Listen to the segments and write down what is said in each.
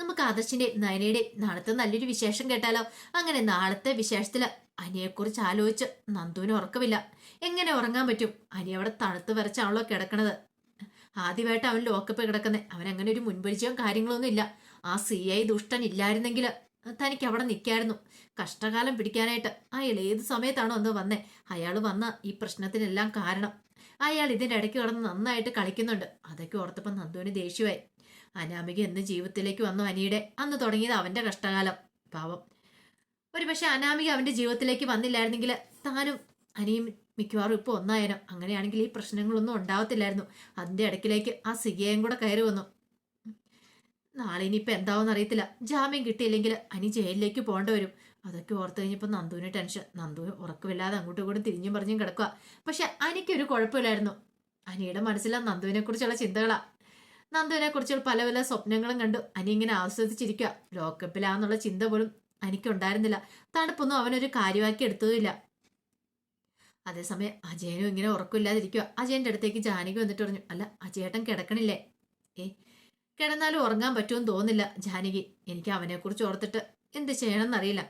നമുക്ക് ആദർശിന്റെ നയനയുടെ നാളത്തെ നല്ലൊരു വിശേഷം കേട്ടാലോ? അങ്ങനെ നാളത്തെ വിശേഷത്തിൽ അനിയെക്കുറിച്ച് ആലോചിച്ച് നന്ദുവിന് ഉറക്കമില്ല. എങ്ങനെ ഉറങ്ങാൻ പറ്റും? അനി അവിടെ തണുത്ത് വരച്ചാണല്ലോ കിടക്കണത്. ആദ്യമായിട്ട് അവൻ ലോക്കപ്പ് കിടക്കുന്നത് അവൻ അങ്ങനെ ഒരു മുൻപരിചയവും കാര്യങ്ങളൊന്നും ഇല്ല. ആ സി ഐ ദുഷ്ടൻ ഇല്ലായിരുന്നെങ്കിൽ തനിക്ക് അവിടെ നിൽക്കായിരുന്നു. കഷ്ടകാലം പിടിക്കാനായിട്ട് അയാൾ ഏത് സമയത്താണോ അന്ന് വന്നേ. അയാൾ വന്ന ഈ പ്രശ്നത്തിനെല്ലാം കാരണം. അയാൾ ഇതിന്റെ ഇടയ്ക്ക് കിടന്ന് നന്നായിട്ട് കളിക്കുന്നുണ്ട്. അതൊക്കെ ഓർത്തപ്പോൾ നന്ദുവിന് ദേഷ്യമായി. അനാമിക എന്ന് ജീവിതത്തിലേക്ക് വന്നു അനിയുടെ. അന്ന് തുടങ്ങിയത് അവന്റെ കഷ്ടകാലം. പാവം. ഒരു പക്ഷെ അനാമിക അവന്റെ ജീവിതത്തിലേക്ക് വന്നില്ലായിരുന്നെങ്കിൽ താനും അനിയും മിക്കവാറും ഇപ്പോൾ ഒന്നായനം. അങ്ങനെയാണെങ്കിൽ ഈ പ്രശ്നങ്ങളൊന്നും ഉണ്ടാവത്തില്ലായിരുന്നു. അതിന്റെ ഇടയ്ക്കിലേക്ക് ആ സിഗയും കൂടെ കയറി വന്നു. നാളെ ഇനിയിപ്പോൾ എന്താവെന്ന് അറിയത്തില്ല. ജാമ്യം കിട്ടിയില്ലെങ്കിൽ അനി ജയിലിലേക്ക് പോകേണ്ടി വരും. അതൊക്കെ ഓർത്ത് കഴിഞ്ഞപ്പോൾ നന്ദുവിന് ടെൻഷൻ. നന്ദു ഉറക്കമില്ലാതെ അങ്ങോട്ടും ഇങ്ങോട്ടും തിരിഞ്ഞും പറഞ്ഞും കിടക്കുക പക്ഷെ അനിക്കൊരു കുഴപ്പമില്ലായിരുന്നു. അനിയുടെ മനസ്സിലാ നന്ദുവിനെ കുറിച്ചുള്ള ചിന്തകളാ. നന്ദുവിനെ കുറിച്ചുള്ള പല പല സ്വപ്നങ്ങളും കണ്ടു. അനി ഇങ്ങനെ ആസ്വദിച്ചിരിക്കുക ലോക്കപ്പിലാന്നുള്ള ചിന്ത പോലും എനിക്കുണ്ടായിരുന്നില്ല തണുപ്പൊന്നും അവനൊരു കാര്യമാക്കി എടുത്തതുമില്ല. അതേസമയം അജയനും ഇങ്ങനെ ഉറക്കമില്ലാതിരിക്കുക അജയന്റെ അടുത്തേക്ക് ജാനകി വന്നിട്ട് പറഞ്ഞു അല്ല അജയേട്ടൻ കിടക്കണില്ലേ? ഏ കിടന്നാലും ഉറങ്ങാൻ പറ്റുമെന്ന് തോന്നില്ല ജാനകി. എനിക്ക് അവനെക്കുറിച്ച് ഓർത്തിട്ട് എന്ത് ചെയ്യണമെന്നറിയില്ല.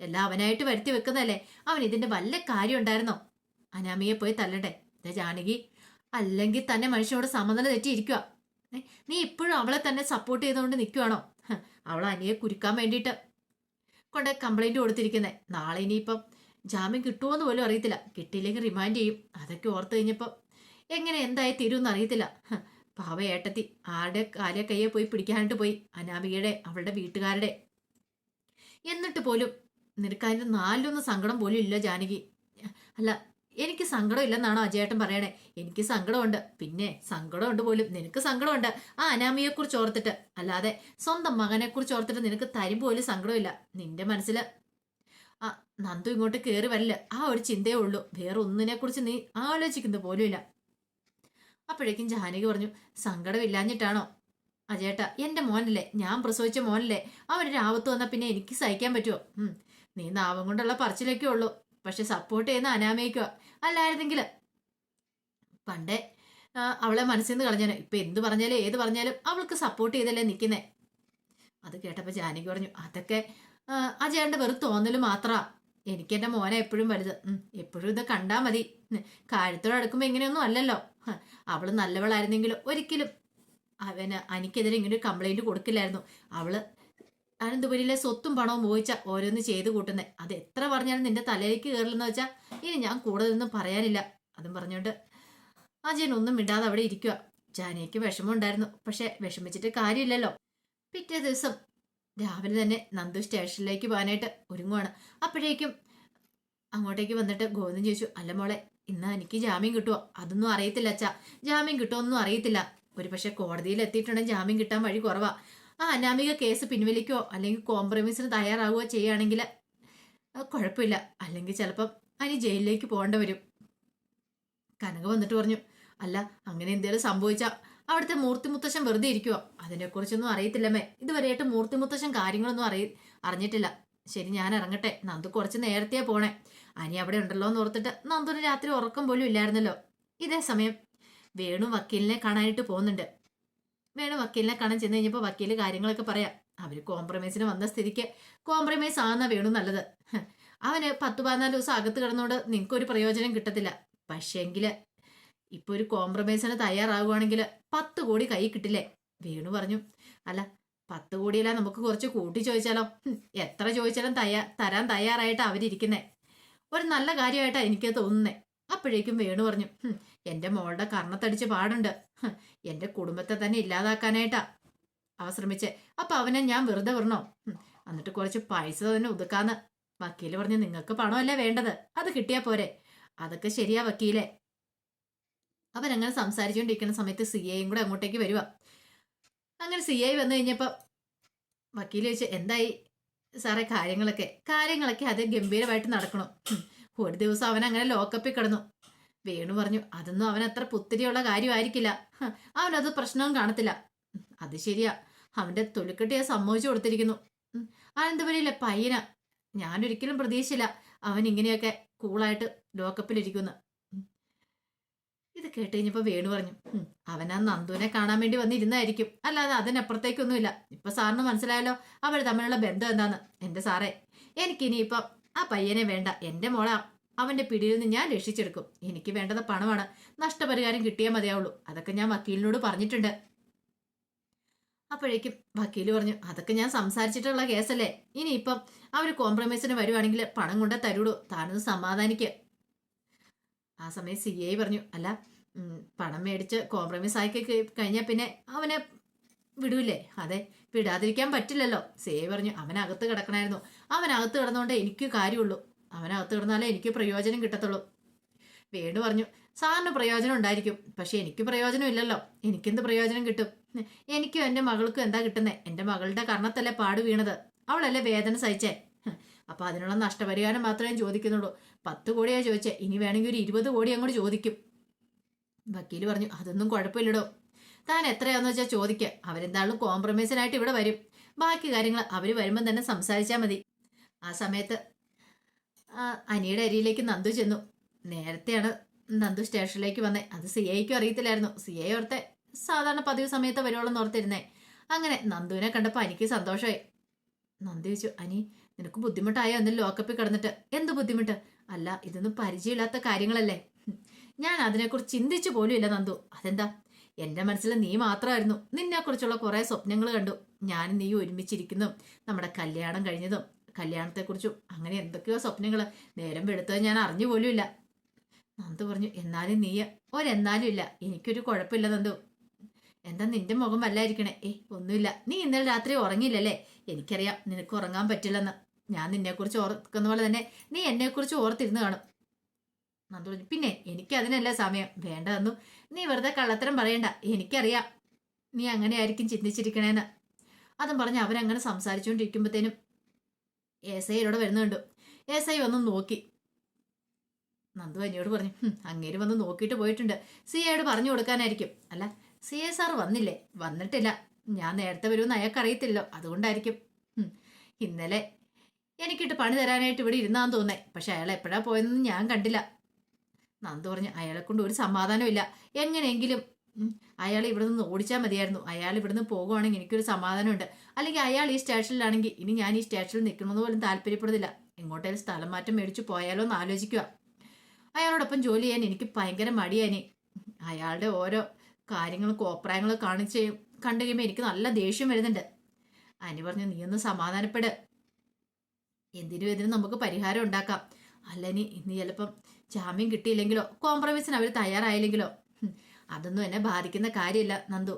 എല്ലാം അവനായിട്ട് വരുത്തി വെക്കുന്നതല്ലേ. അവൻ ഇതിന്റെ വല്ല കാര്യം ഉണ്ടായിരുന്നോ? അനാമിയെ പോയി തല്ലട്ടെ. ജാനകി അല്ലെങ്കിൽ തന്നെ മനുഷ്യനോട് സമനില തെറ്റിയിരിക്കുക നീ ഇപ്പോഴും അവളെ തന്നെ സപ്പോർട്ട് ചെയ്തുകൊണ്ട് നിൽക്കുവാണോ അവൾ അനിയെ കുരുക്കാൻ വേണ്ടിയിട്ട്. കൊണ്ട് കംപ്ലൈന്റ് കൊടുത്തിരിക്കുന്നത് നാളെ ഇനിയിപ്പം ജാമ്യം കിട്ടുമോന്ന് പോലും അറിയത്തില്ല. കിട്ടിയില്ലെങ്കിൽ റിമാൻഡ് ചെയ്യും. അതൊക്കെ ഓർത്ത് കഴിഞ്ഞപ്പോൾ എങ്ങനെ എന്തായി തീരുമെന്ന് അറിയത്തില്ല. പാവ ഏട്ടത്തി. ആരുടെ കാലെ കയ്യെ പോയി പിടിക്കാനായിട്ട് പോയി. അനാമികയുടെ അവളുടെ വീട്ടുകാരുടെ. എന്നിട്ട് പോലും നിനക്ക് നാലിലൊന്നും സങ്കടം പോലും ഇല്ല ജാനകി. അല്ല എനിക്ക് സങ്കടം ഇല്ലെന്നാണോ അജയേട്ടൻ പറയണേ? എനിക്ക് സങ്കടമുണ്ട്. പിന്നെ സങ്കടമുണ്ട് പോലും നിനക്ക് സങ്കടമുണ്ട്. ആ അനാമിയെ കുറിച്ച് ഓർത്തിട്ട്. അല്ലാതെ സ്വന്തം മകനെ കുറിച്ച് ഓർത്തിട്ട് നിനക്ക് തരും പോലും സങ്കടമില്ല. നിന്റെ മനസ്സിൽ ആ നന്ദു ഇങ്ങോട്ട് കയറി വരില്ല ആ ഒരു ചിന്തയേ ഉള്ളൂ. വേറെ ഒന്നിനെ കുറിച്ച് നീ ആലോചിക്കുന്നത് പോലുമില്ല അപ്പോഴേക്കും ജാനകി പറഞ്ഞു സങ്കടമില്ലാഞ്ഞിട്ടാണോ അജേട്ടാ എന്റെ മോനല്ലേ? ഞാൻ പ്രസവിച്ച മോനല്ലേ? അവനൊരു ആപത്ത് വന്നാൽ പിന്നെ എനിക്ക് സഹിക്കാൻ പറ്റുമോ നീ നാവം കൊണ്ടുള്ള പറച്ചിലൊക്കെ ഉള്ളൂ. പക്ഷെ സപ്പോർട്ട് ചെയ്യുന്ന അനാമയിക്കോ? അല്ലായിരുന്നെങ്കിൽ പണ്ടേ അവളെ മനസ്സിൽ നിന്ന് കളഞ്ഞാൽ ഇപ്പൊ എന്ത് പറഞ്ഞാലും ഏത് പറഞ്ഞാലും അവൾക്ക് സപ്പോർട്ട് ചെയ്തല്ലേ നിൽക്കുന്നേ അത് കേട്ടപ്പോൾ ജാനകി പറഞ്ഞു അതൊക്കെ ആ, അജയന്റെ വെറും തോന്നൽ മാത്രാ. എനിക്ക് മോനെ എപ്പോഴും വലുത്. എപ്പോഴും ഇത് കണ്ടാൽ മതി. കാര്യത്തോട് അടുക്കുമ്പോ ഇങ്ങനെയൊന്നും അല്ലല്ലോ. അവൾ നല്ലവളായിരുന്നെങ്കിലും ഒരിക്കലും അവന് എനിക്കെതിരെ ഇങ്ങനെ ഒരു കംപ്ലൈന്റ് കൊടുക്കില്ലായിരുന്നു. അവൾ അനന്തപുരിയിലെ സ്വത്തും പണവും മോഹിച്ച ഓരോന്ന് ചെയ്തു കൂട്ടുന്നേ. അത് എത്ര പറഞ്ഞാലും നിന്റെ തലയിലേക്ക് കയറില്ലെന്ന് വെച്ചാൽ ഇനി ഞാൻ കൂടുതലൊന്നും പറയാനില്ല. അതും പറഞ്ഞോണ്ട് അജയൻ ഒന്നും മിണ്ടാതെ അവിടെ ഇരിക്കുക ജാനയ്ക്ക് വിഷമമുണ്ടായിരുന്നു. പക്ഷെ വിഷമിച്ചിട്ട് കാര്യമില്ലല്ലോ. പിറ്റേ ദിവസം രാവിലെ തന്നെ നന്ദു സ്റ്റേഷനിലേക്ക് പോകാനായിട്ട് ഒരുങ്ങുവാണ്. അപ്പോഴേക്കും അങ്ങോട്ടേക്ക് വന്നിട്ട് ഗോവിന്ദൻ ചോദിച്ചു അല്ല മോളെ ഇന്ന് എനിക്ക് ജാമ്യം കിട്ടുമോ അതൊന്നും അറിയത്തില്ല അച്ഛാ. ജാമ്യം കിട്ടുമോ ഒന്നും അറിയത്തില്ല. ഒരു പക്ഷെ കോടതിയിൽ എത്തിയിട്ടുണ്ടെങ്കിൽ ജാമ്യം കിട്ടാൻ വഴി കുറവാ. ആ അനാമിക കേസ് പിൻവലിക്കോ? അല്ലെങ്കിൽ കോംപ്രമൈസിന് തയ്യാറാവുകയോ ചെയ്യുകയാണെങ്കിൽ കുഴപ്പമില്ല. അല്ലെങ്കിൽ ചിലപ്പം അനി ജയിലിലേക്ക് പോകേണ്ട വരും. കനക വന്നിട്ട് പറഞ്ഞു അല്ല അങ്ങനെ എന്തെങ്കിലും സംഭവിച്ചാൽ അവിടുത്തെ മൂർത്തി മുത്തശ്ശൻ വെറുതെ ഇരിക്കുവോ. അതിനെക്കുറിച്ചൊന്നും അറിയത്തില്ലമ്മേ. ഇതുവരെയായിട്ട് മൂർത്തി മുത്തശ്ശൻ കാര്യങ്ങളൊന്നും അറിയ അറിഞ്ഞിട്ടില്ല. ശരി ഞാൻ ഇറങ്ങട്ടെ. നന്ദു കുറച്ച് നേരത്തെ പോണേ. അനി അവിടെ ഉണ്ടല്ലോ എന്ന് ഓർത്തിട്ട് നന്ദുന് രാത്രി ഉറക്കം പോലും ഇല്ലായിരുന്നല്ലോ. ഇതേ സമയം വേണു വക്കീലിനെ കാണാനായിട്ട് പോകുന്നുണ്ട്. വേണു വക്കീലിനെ കാണാൻ ചെന്ന് കഴിഞ്ഞപ്പോൾ വക്കീൽ കാര്യങ്ങളൊക്കെ പറയാം. അവർ കോംപ്രമൈസിന് വന്ന സ്ഥിതിക്ക് കോംപ്രമൈസ് ആണെന്നാ വേണു നല്ലത്. അവന് പത്ത് പതിനാല് ദിവസം അകത്ത് കിടന്നുകൊണ്ട് നിങ്ങൾക്കൊരു പ്രയോജനം കിട്ടത്തില്ല. പക്ഷേങ്കിൽ ഇപ്പോൾ ഒരു കോംപ്രമൈസിന് തയ്യാറാകുവാണെങ്കിൽ പത്ത് കോടി കൈ കിട്ടില്ലേ? വേണു പറഞ്ഞു. അല്ല പത്ത് കോടിയല്ല നമുക്ക് കുറച്ച് കൂട്ടി ചോദിച്ചാലോ? എത്ര ചോദിച്ചാലും തയ്യാ തരാൻ തയ്യാറായിട്ടാണ് അവരിയ്ക്കുന്നേ ഒരു നല്ല കാര്യമായിട്ടാണ് എനിക്ക് തോന്നുന്നേ. അപ്പോഴേക്കും വേണു പറഞ്ഞു എന്റെ മോളുടെ കർണത്തടിച്ച് പാടുണ്ട്. എന്റെ കുടുംബത്തെ തന്നെ ഇല്ലാതാക്കാനായിട്ടാ. അവ ശ്രമിച്ചേ അപ്പൊ അവനെ ഞാൻ വെറുതെ വിടണോ? എന്നിട്ട് കുറച്ച് പൈസ തന്നെ ഒതുക്കാന്ന്. വക്കീൽ പറഞ്ഞു നിങ്ങൾക്ക് പണമല്ലേ വേണ്ടത്? അത് കിട്ടിയാ പോരെ. അതൊക്കെ ശരിയാ വക്കീലെ. അവരങ്ങനെ സംസാരിച്ചുകൊണ്ടിരിക്കുന്ന സമയത്ത് സി ഐയും കൂടെ അങ്ങോട്ടേക്ക് വരുക അങ്ങനെ സി ഐ വന്നു കഴിഞ്ഞപ്പോൾ വക്കീൽ ചോദിച്ചു എന്തായി സാറേ കാര്യങ്ങളൊക്കെ? കാര്യങ്ങളൊക്കെ അത് ഗംഭീരമായിട്ട് നടക്കണം ഒരു ദിവസം അവൻ അങ്ങനെ ലോക്കപ്പിൽ കിടന്നു. വേണു പറഞ്ഞു അതൊന്നും അവൻ അത്ര പുത്തിരിയുള്ള കാര്യമായിരിക്കില്ല. അവനത് പ്രശ്നവും കാണത്തില്ല. അത് ശരിയാ. അവന്റെ തൊലിക്കെട്ടിയെ സമ്മതിച്ചു കൊടുത്തിരിക്കുന്നു. അനന്തപുരിയിലെ പയ്യന. ഞാനൊരിക്കലും പ്രതീക്ഷയില്ല അവൻ ഇങ്ങനെയൊക്കെ കൂളായിട്ട് ലോക്കപ്പിലിരിക്കുന്നു ഇത് കേട്ട് കഴിഞ്ഞപ്പോൾ വേണു പറഞ്ഞു അവൻ ആ നന്ദുവിനെ കാണാൻ വേണ്ടി വന്നിരുന്നായിരിക്കും. അല്ലാതെ അതിനപ്പുറത്തേക്കൊന്നുമില്ല. ഇപ്പൊ സാറിന് മനസ്സിലായല്ലോ അവർ തമ്മിലുള്ള ബന്ധം എന്താന്ന്. എന്റെ സാറേ എനിക്കിനിയിപ്പം ആ പയ്യനെ വേണ്ട എന്റെ മോളെ. അവന്റെ പിടിയിൽ നിന്ന് ഞാൻ രക്ഷിച്ചെടുക്കും. എനിക്ക് വേണ്ടത് പണമാണ്. നഷ്ടപരിഹാരം കിട്ടിയാൽ മതിയാവുള്ളൂ. അതൊക്കെ ഞാൻ വക്കീലിനോട് പറഞ്ഞിട്ടുണ്ട്. അപ്പോഴേക്കും വക്കീൽ പറഞ്ഞു അതൊക്കെ ഞാൻ സംസാരിച്ചിട്ടുള്ള കേസല്ലേ. ഇനിയിപ്പം അവർ കോംപ്രമൈസിന് വരുവാണെങ്കിൽ പണം കൊണ്ടേ തരൂടൂ? താനൊന്ന് സമാധാനിക്കുക ആ സമയം സി ഐ പറഞ്ഞു അല്ല പണം മേടിച്ച് കോംപ്രമൈസ് ആക്കി കഴിഞ്ഞാൽ പിന്നെ അവനെ വിടൂലേ? അതെ വിടാതിരിക്കാൻ പറ്റില്ലല്ലോ. സേ പറഞ്ഞു അവനകത്ത് കിടക്കണമായിരുന്നു അവനകത്ത് കിടന്നുകൊണ്ട് എനിക്ക് കാര്യമുള്ളൂ. അവനകത്ത് കിടന്നാലേ എനിക്ക് പ്രയോജനം കിട്ടത്തുള്ളൂ. വേണു പറഞ്ഞു. സാറിന് പ്രയോജനം ഉണ്ടായിരിക്കും. പക്ഷെ എനിക്ക് പ്രയോജനം ഇല്ലല്ലോ. എനിക്കെന്ത് പ്രയോജനം കിട്ടും? എനിക്കും എന്റെ മകൾക്കും എന്താ കിട്ടുന്നത് എന്റെ മകളുടെ കർണത്തല്ലേ പാട് വീണത്. അവളല്ലേ വേദന സഹിച്ചേ? അപ്പം അതിനുള്ള നഷ്ടപരിഹാരം മാത്രമേ ചോദിക്കുന്നുള്ളൂ. പത്ത് കോടിയാണ് ചോദിച്ചേ. ഇനി വേണമെങ്കിൽ ഒരു ഇരുപത് കോടി അങ്ങോട്ട് ചോദിക്കും. വക്കീൽ പറഞ്ഞു അതൊന്നും കുഴപ്പമില്ലടോ. താൻ എത്രയാന്ന് വെച്ചാൽ ചോദിക്കുക അവരെന്താളും കോംപ്രമൈസിനായിട്ട് ഇവിടെ വരും. ബാക്കി കാര്യങ്ങൾ അവർ വരുമ്പം തന്നെ സംസാരിച്ചാൽ മതി. ആ സമയത്ത് അനിയുടെ അരിയിലേക്ക് നന്ദു ചെന്നു. നേരത്തെയാണ് നന്ദു സ്റ്റേഷനിലേക്ക് വന്നേ. അത് സി ഐക്കും അറിയത്തില്ലായിരുന്നു. സി ഐ ഓർത്തെ സാധാരണ പതിവ് സമയത്ത് വരുവോളം ഓർത്തിരുന്നേ. അങ്ങനെ നന്ദുവിനെ കണ്ടപ്പോൾ അനിക്ക് സന്തോഷമായി നന്ദു ചോദിച്ചു അനി നിനക്ക് ബുദ്ധിമുട്ടായോ? എന്നും ലോക്കപ്പിൽ കിടന്നിട്ട്? എന്ത് ബുദ്ധിമുട്ട്? അല്ല ഇതൊന്നും പരിചയമില്ലാത്ത കാര്യങ്ങളല്ലേ. ഞാൻ അതിനെക്കുറിച്ച് ചിന്തിച്ചു പോലും ഇല്ല നന്ദു. അതെന്താ? എന്റെ മനസ്സിൽ നീ മാത്രമായിരുന്നു നിന്നെക്കുറിച്ചുള്ള കുറെ സ്വപ്നങ്ങൾ കണ്ടു. ഞാൻ നീ ഒരുമിച്ചിരിക്കുന്നു. നമ്മുടെ കല്യാണം കഴിഞ്ഞതും കല്യാണത്തെക്കുറിച്ചും അങ്ങനെ എന്തൊക്കെയോ സ്വപ്നങ്ങൾ നേരം വെളുത്തത് ഞാൻ അറിഞ്ഞു പോലുമില്ല. നന്ദു പറഞ്ഞു എന്നാലും നീ ഒരെന്നാലും ഇല്ല. എനിക്കൊരു കുഴപ്പമില്ല നന്ദു. എന്താ നിന്റെ മുഖം വല്ലായിരിക്കണേ? ഏ ഒന്നുമില്ല. നീ ഇന്നലെ രാത്രി ഉറങ്ങിയില്ലല്ലേ? എനിക്കറിയാം നിനക്ക് ഉറങ്ങാൻ പറ്റില്ലെന്ന്. ഞാൻ നിന്നെക്കുറിച്ച് ഓർക്കുന്ന പോലെ തന്നെ നീ എന്നെക്കുറിച്ച് ഓർത്തിരുന്ന് കാണും. നന്ദു പറഞ്ഞു. പിന്നെ എനിക്ക് അതിനല്ല സമയം. വേണ്ട നീ വെറുതെ കള്ളത്തരം പറയണ്ട. എനിക്കറിയാം. നീ അങ്ങനെ ആയിരിക്കും ചിന്തിച്ചിരിക്കണേന്ന്. അതും പറഞ്ഞ് അവരങ്ങനെ സംസാരിച്ചുകൊണ്ടിരിക്കുമ്പോഴത്തേനും എസ് ഐ ഇവിടെ വരുന്നുണ്ട്. എസ് ഐ വന്ന് നോക്കി. നന്ദു എന്നോട് പറഞ്ഞു അങ്ങേര് വന്ന് നോക്കിയിട്ട് പോയിട്ടുണ്ട്. സി ഐയോട് പറഞ്ഞു കൊടുക്കാനായിരിക്കും. അല്ല സി എ സാർ വന്നില്ലേ? വന്നിട്ടില്ല. ഞാൻ നേരത്തെ വരുമെന്ന് അയാൾക്ക് അറിയത്തില്ലല്ലോ അതുകൊണ്ടായിരിക്കും ഇന്നലെ എനിക്കിട്ട് പണി തരാനായിട്ട് ഇവിടെ ഇരുന്നാന്ന് തോന്നേ പക്ഷെ അയാൾ എപ്പോഴാ പോയതെന്ന് ഞാൻ കണ്ടില്ല. നന്ദു പറഞ്ഞു അയാളെ കൊണ്ട് ഒരു സമാധാനവും ഇല്ല എങ്ങനെയെങ്കിലും അയാൾ ഇവിടെ നിന്ന് ഓടിച്ചാൽ മതിയായിരുന്നു. അയാൾ ഇവിടുന്ന് പോകുവാണെങ്കിൽ എനിക്കൊരു സമാധാനമുണ്ട്. അല്ലെങ്കിൽ അയാൾ ഈ സ്റ്റേഷനിലാണെങ്കിൽ ഇനി ഞാൻ ഈ സ്റ്റേഷനിൽ നിൽക്കണമെന്ന് പോലും താല്പര്യപ്പെടുന്നില്ല. എങ്ങോട്ടേലും സ്ഥലം മാറ്റം മേടിച്ചു പോയാലോ എന്ന് ആലോചിക്കുക. അയാളോടൊപ്പം ജോലി ചെയ്യാൻ എനിക്ക് ഭയങ്കര മടിയാനി അയാളുടെ ഓരോ കാര്യങ്ങളും കോപ്രായങ്ങളും കാണിച്ച് കണ്ടു എനിക്ക് നല്ല ദേഷ്യം വരുന്നുണ്ട്. അനി പറഞ്ഞു നീ ഒന്ന് സമാധാനപ്പെട്. എന്തിനും ഇതിനും നമുക്ക് പരിഹാരം ഉണ്ടാക്കാം. അല്ല നീ ഇന്ന് ചിലപ്പം ജാമ്യം കിട്ടിയില്ലെങ്കിലോ? കോംപ്രമൈസിന് അവർ തയ്യാറായില്ലെങ്കിലോ? അതൊന്നും എന്നെ ബാധിക്കുന്ന കാര്യമില്ല നന്ദു.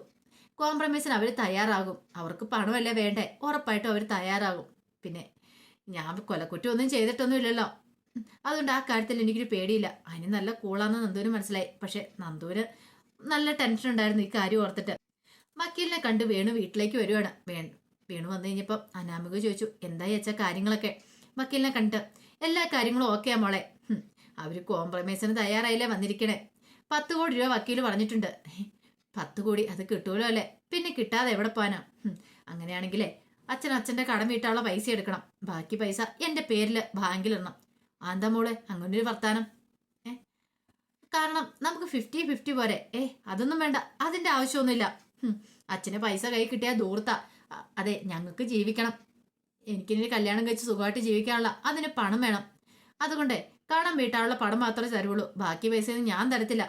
കോംപ്രമൈസിന് അവർ തയ്യാറാകും. അവർക്ക് പണമല്ലേ വേണ്ടേ? ഉറപ്പായിട്ടും അവർ തയ്യാറാകും. പിന്നെ ഞാൻ കൊലക്കുറ്റമൊന്നും ഒന്നും ചെയ്തിട്ടൊന്നുമില്ലല്ലോ. ഉം, അതുകൊണ്ട് ആ കാര്യത്തിൽ എനിക്കൊരു പേടിയില്ല. അതിന് നല്ല കൂളാന്ന് നന്ദുവിന് മനസ്സിലായി. പക്ഷെ നന്ദുവിന് നല്ല ടെൻഷൻ ഉണ്ടായിരുന്നു ഈ കാര്യം ഓർത്തിട്ട്. വക്കീലിനെ കണ്ട് വേണു വീട്ടിലേക്ക് വരുവാണ്. വേ വേണു വന്നു കഴിഞ്ഞപ്പോൾ അനാമിക ചോദിച്ചു എന്തായി വെച്ച കാര്യങ്ങളൊക്കെ? വക്കീലിനെ കണ്ടിട്ട് എല്ലാ കാര്യങ്ങളും ഓക്കെയാ മോളെ. ഹും, അവർ കോംപ്രമൈസിന് തയ്യാറായില്ലേ വന്നിരിക്കണേ? പത്ത് കോടി രൂപ വക്കീൽ പറഞ്ഞിട്ടുണ്ട്. പത്ത് കോടി അത് കിട്ടുമല്ലോ അല്ലേ? പിന്നെ കിട്ടാതെ എവിടെ പോകാനാ അങ്ങനെയാണെങ്കിലേ അച്ഛൻ അച്ഛന്റെ കടം വീട്ടാനുള്ള പൈസ എടുക്കണം. ബാക്കി പൈസ എന്റെ പേരിൽ ബാങ്കിലിടണം ആന്താ മോളെ ഒരു വർത്താനം. ഏ? കാരണം നമുക്ക് ഫിഫ്റ്റി ഫിഫ്റ്റി പോരെ. ഏ അതൊന്നും വേണ്ട. അതിന്റെ ആവശ്യമൊന്നുമില്ല. അച്ഛന് പൈസ കൈ കിട്ടിയാൽ ദൂർത്ത. അതെ ഞങ്ങൾക്ക് ജീവിക്കണം. എനിക്കിനി കല്യാണം കഴിച്ച് സുഖമായിട്ട് ജീവിക്കാനുള്ള അതിന് പണം വേണം. അതുകൊണ്ട് കടം വീട്ടാനുള്ള പണം മാത്രമേ തരുള്ളൂ ബാക്കി പൈസയൊന്നും ഞാൻ തരത്തില്ല.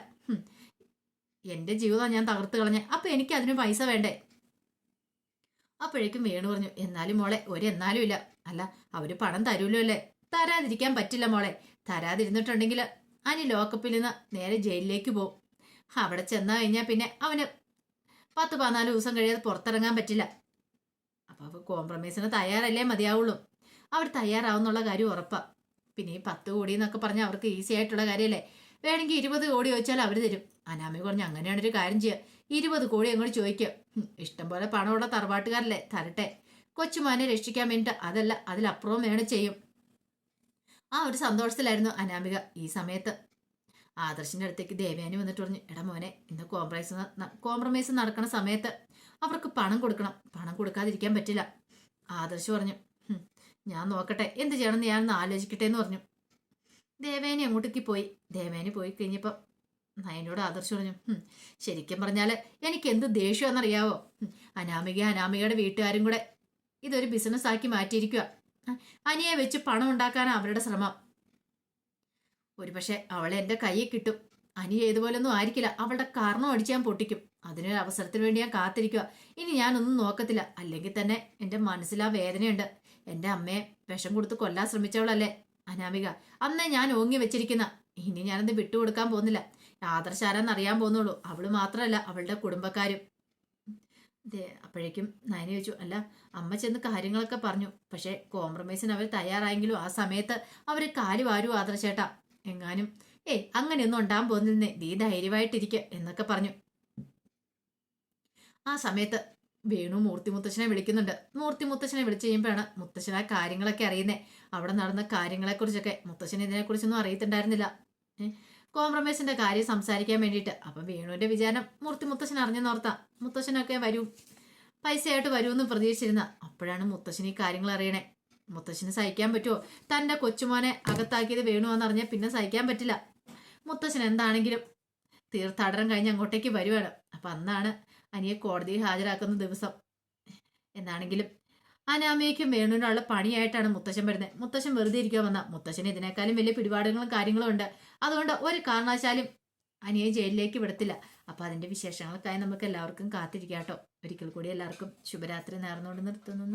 എന്റെ ജീവിതം ഞാൻ തകർത്ത് കളഞ്ഞ. അപ്പൊ എനിക്ക് അതിന് പൈസ വേണ്ടേ? അപ്പോഴേക്കും വേണു പറഞ്ഞു എന്നാലും മോളെ ഒരു എന്നാലും ഇല്ല. അല്ല അവർ പണം തരൂല്ലോ അല്ലേ? തരാതിരിക്കാൻ പറ്റില്ല മോളെ. തരാതിരുന്നിട്ടുണ്ടെങ്കിൽ അനി ലോക്കപ്പിൽ നിന്ന് നേരെ ജയിലിലേക്ക് പോകും അവിടെ ചെന്നു കഴിഞ്ഞാൽ പിന്നെ അവന് പത്ത് പതിനാല് ദിവസം കഴിയാതെ പുറത്തിറങ്ങാൻ പറ്റില്ല. അപ്പൊ അവ കോംപ്രമൈസിന് തയ്യാറല്ലേ മതിയാവുള്ളൂ. അവർ തയ്യാറാവുന്നുള്ള കാര്യം ഉറപ്പാ. പിന്നെ ഈ പത്ത് കോടി എന്നൊക്കെ പറഞ്ഞാൽ അവർക്ക് ഈസി ആയിട്ടുള്ള കാര്യമല്ലേ വേണമെങ്കിൽ ഇരുപത് കോടി ചോദിച്ചാൽ അവർ തരും. അനാമി പറഞ്ഞു അങ്ങനെയാണ് ഒരു കാര്യം ചെയ്യുക ഇരുപത് കോടി അങ്ങോട്ട് ചോദിക്കുക ഇഷ്ടംപോലെ ഇഷ്ടം പോലെ പണമുള്ള തറവാട്ടുകാരല്ലേ? തരട്ടെ. കൊച്ചുമാനെ രക്ഷിക്കാൻ വേണ്ടിയിട്ട് അതല്ല അതിലപ്പുറവും വേണം ചെയ്യും. ആ ഒരു സന്തോഷത്തിലായിരുന്നു അനാമിക ഈ സമയത്ത്. ആദർശിന്റെ അടുത്തേക്ക് ദേവയാനി വന്നിട്ട് പറഞ്ഞു എടാ മോനെ ഇന്ന് കോംപ്രമൈസ് കോംപ്രമൈസ് നടക്കുന്ന സമയത്ത് അവർക്ക് പണം കൊടുക്കണം. പണം കൊടുക്കാതിരിക്കാൻ പറ്റില്ല. ആദർശ് പറഞ്ഞു "ഹും, ഞാൻ നോക്കട്ടെ എന്ത് ചെയ്യണമെന്ന് ഞാനൊന്ന് ആലോചിക്കട്ടെ എന്ന് പറഞ്ഞു. ദേവേനി അങ്ങോട്ടേക്ക് പോയി. ദേവേനി പോയി കഴിഞ്ഞപ്പോൾ നയനോട് ആദർശ് പറഞ്ഞു ശരിക്കും പറഞ്ഞാൽ എനിക്ക് എന്ത് ദേഷ്യമെന്നറിയാവോ അനാമിക അനാമികയുടെ വീട്ടുകാരും കൂടെ ഇതൊരു ബിസിനസ് ആക്കി മാറ്റിയിരിക്കുക അനിയെ വെച്ച് പണം ഉണ്ടാക്കാനാണ് അവരുടെ ശ്രമം. ഒരുപക്ഷെ അവളെ എന്റെ കയ്യിൽ കിട്ടും. അനി ഏതുപോലൊന്നും ആയിരിക്കില്ല. അവളുടെ കാരണം അടിച്ച് ഞാൻ പൊട്ടിക്കും. അതിനൊരു അവസരത്തിന് വേണ്ടി ഞാൻ കാത്തിരിക്കുക ഇനി ഞാനൊന്നും നോക്കത്തില്ല. അല്ലെങ്കിൽ തന്നെ എന്റെ മനസ്സിൽ ആ വേദനയുണ്ട്. എന്റെ അമ്മയെ വിഷം കൊടുത്ത് കൊല്ലാൻ ശ്രമിച്ചവളല്ലേ അനാമിക. അന്നേ ഞാൻ ഓങ്ങി വെച്ചിരിക്കുന്ന. ഇനി ഞാനത് വിട്ടുകൊടുക്കാൻ പോകുന്നില്ല. ആദർശാരാന്ന് അറിയാൻ പോകുന്നുള്ളൂ. അവൾ മാത്രമല്ല അവളുടെ കുടുംബക്കാരും. അപ്പോഴേക്കും നയന ചോദിച്ചു അല്ല അമ്മ ചെന്ന് കാര്യങ്ങളൊക്കെ പറഞ്ഞു. പക്ഷേ കോംപ്രമൈസിന് അവർ തയ്യാറായെങ്കിലും ആ സമയത്ത് അവർ കാൽ വാരു ആദർശേട്ടാ. എങ്ങാനും ഏയ് അങ്ങനെയൊന്നും ഉണ്ടാകാൻ പോകുന്നില്ലേ നീ ധൈര്യമായിട്ടിരിക്കുക എന്നൊക്കെ പറഞ്ഞു. ആ സമയത്ത് വേണു മൂർത്തി മുത്തശ്ശനെ വിളിക്കുന്നുണ്ട്. മൂർത്തി മുത്തശ്ശനെ വിളിച്ചു കഴിയുമ്പോഴാണ് മുത്തശ്ശൻ ആ കാര്യങ്ങളൊക്കെ അറിയുന്നേ. അവിടെ നടന്ന കാര്യങ്ങളെക്കുറിച്ചൊക്കെ മുത്തശ്ശൻ ഇതിനെക്കുറിച്ചൊന്നും അറിയത്തുണ്ടായിരുന്നില്ല. കോംപ്രമൈസിന്റെ കാര്യം സംസാരിക്കാൻ വേണ്ടിയിട്ട്. അപ്പം വേണുവിന്റെ വിചാരം മൂർത്തി മുത്തശ്ശൻ അറിഞ്ഞെന്നോർത്താം. മുത്തശ്ശനൊക്കെ വരും. പൈസയായിട്ട് വരുമെന്ന് പ്രതീക്ഷിച്ചിരുന്ന. അപ്പോഴാണ് മുത്തച്ഛൻ ഈ കാര്യങ്ങൾ അറിയണേ. മുത്തശ്ശന് സഹിക്കാൻ പറ്റുമോ തന്റെ കൊച്ചുമോനെ അകത്താക്കിയത് വേണുവെന്നറിഞ്ഞാൽ പിന്നെ സഹിക്കാൻ പറ്റില്ല. മുത്തശ്ശൻ എന്താണെങ്കിലും തീർത്ഥാടനം കഴിഞ്ഞ് അങ്ങോട്ടേക്ക് വരുവാണ്. അപ്പം അന്നാണ് അനിയെ കോടതിയിൽ ഹാജരാക്കുന്ന ദിവസം. എന്നാണെങ്കിലും അനാമയ്ക്കും വേണുവിനുള്ള പണിയായിട്ടാണ് മുത്തശ്ശൻ വരുന്നത്. മുത്തശ്ശൻ വെറുതെ ഇരിക്കാൻ വന്ന. മുത്തശ്ശന് ഇതിനേക്കാളും വലിയ പിടിപാടുകളും കാര്യങ്ങളും ഉണ്ട്. അതുകൊണ്ട് ഒരു കാരണവശാലും അനിയെ ജയിലിലേക്ക് വിടത്തില്ല. അപ്പൊ അതിന്റെ വിശേഷങ്ങൾക്കായി നമുക്ക് എല്ലാവർക്കും കാത്തിരിക്കാം കേട്ടോ. ഒരിക്കൽ കൂടി എല്ലാവർക്കും ശുഭരാത്രി നേർന്നുകൊണ്ട് നിർത്തുന്നു.